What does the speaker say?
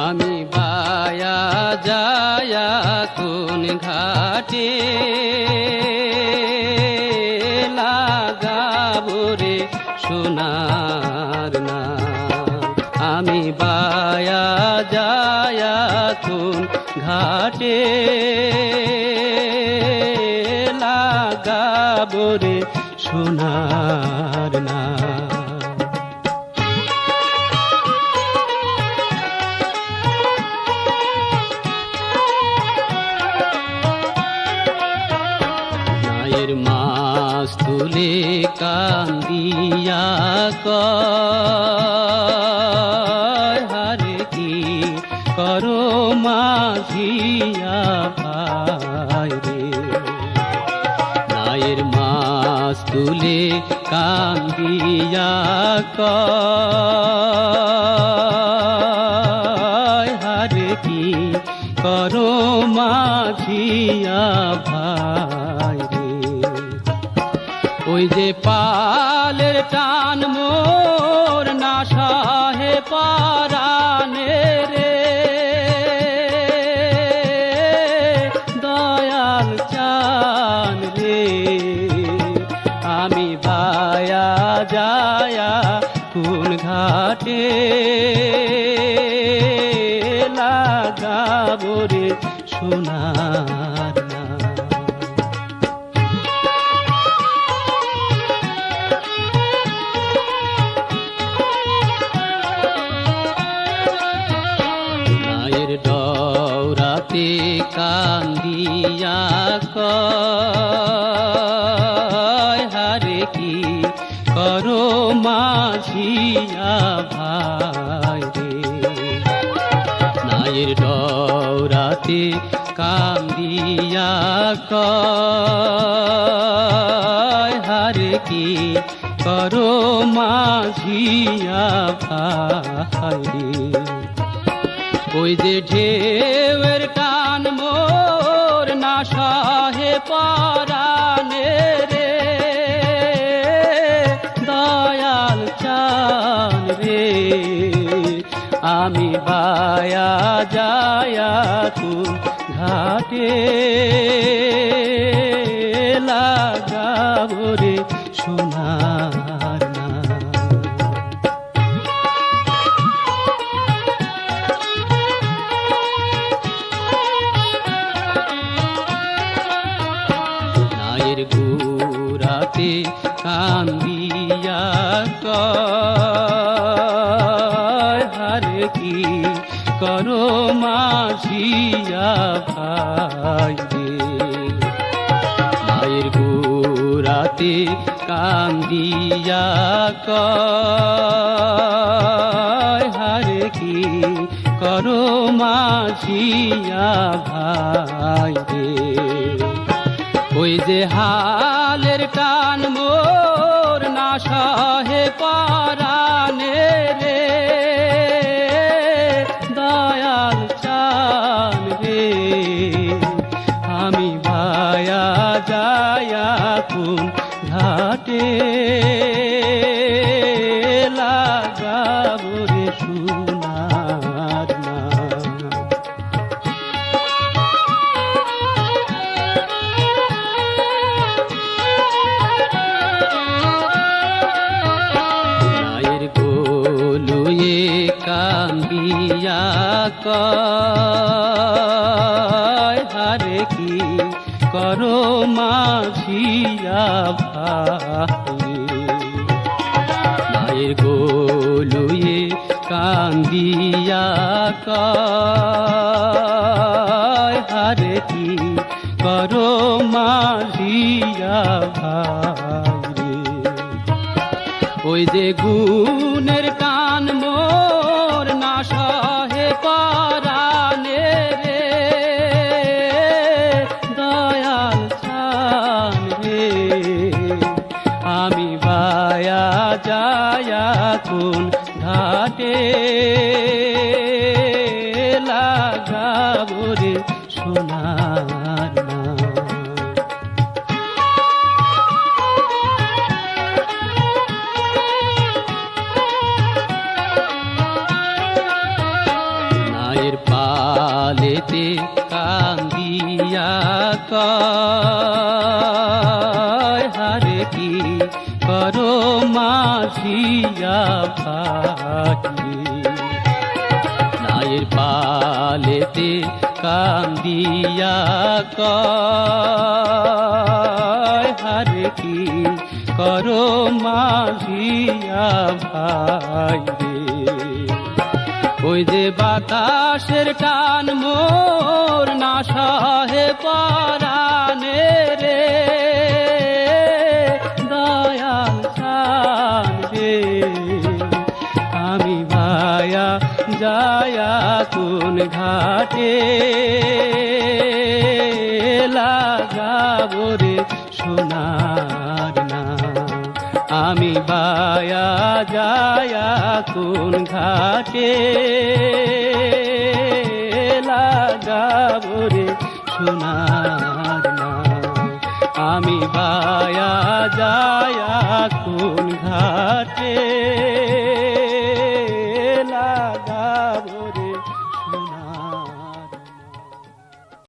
আমি বায়া যায়া কোন ঘাটে লাগাবো রে সোনার না আমি বায়া যায়া কোন ঘাটে লাগাবো রে সোনার না মাস কান্দিয়া কয়, হারে কি করো মাঝিয়া রে? মায়ের মাস তুলে কান্দিয়া কয়, হারে কি করো মাঝিয়া ভাই ওই যে পালের টান মোর না সাহে পারানে রে। দয়াল চান রে, আমি ভায়া যায়া কোন ঘাটে লাগাবো রে সোনার কান্দিয়া কয়, হারে কি করো মাঝিয়া ভাই রে? নায়ের ডরাতে কান্দিয়া কয়, হারে কি করো মাঝিয়া ভাই ওই যে ঢেউয়ের আমি বায়া যায়া তুম ঘাটে লাগাবো রে সোনার নায়ের গুরাতে কান্দিয়া কয় মাঝিয়া ভাই মায়ের গুরাতে কান্দিয়া হারে কি করো মাঝিয়া ভাই ওই যে হালের টান মোর না সহে পারানে করো মাঝিয়া ভাই মায়ের গোলুয়ে কান্দিয়া কয়, হারে কি করো মাঝিয়া ভাই ওই যে গুণের টান ঘাটে লাগাবো রে সোনার পালেতে কান্দিয়া কর। মাঝিয়া ভাই নায়ের পালেতে কান্দিয়া কয়, হারে কি করো মাঝিয়া ভাই ওই যে বাতাসের টান মোর না সহে পরানে রে। যায়া কোন ঘাটে। লাগাবো রে সোনার না আমি বায়া যায়া কোন ঘাটে। লাগাবো রে সোনার না আমি বায়া যায়া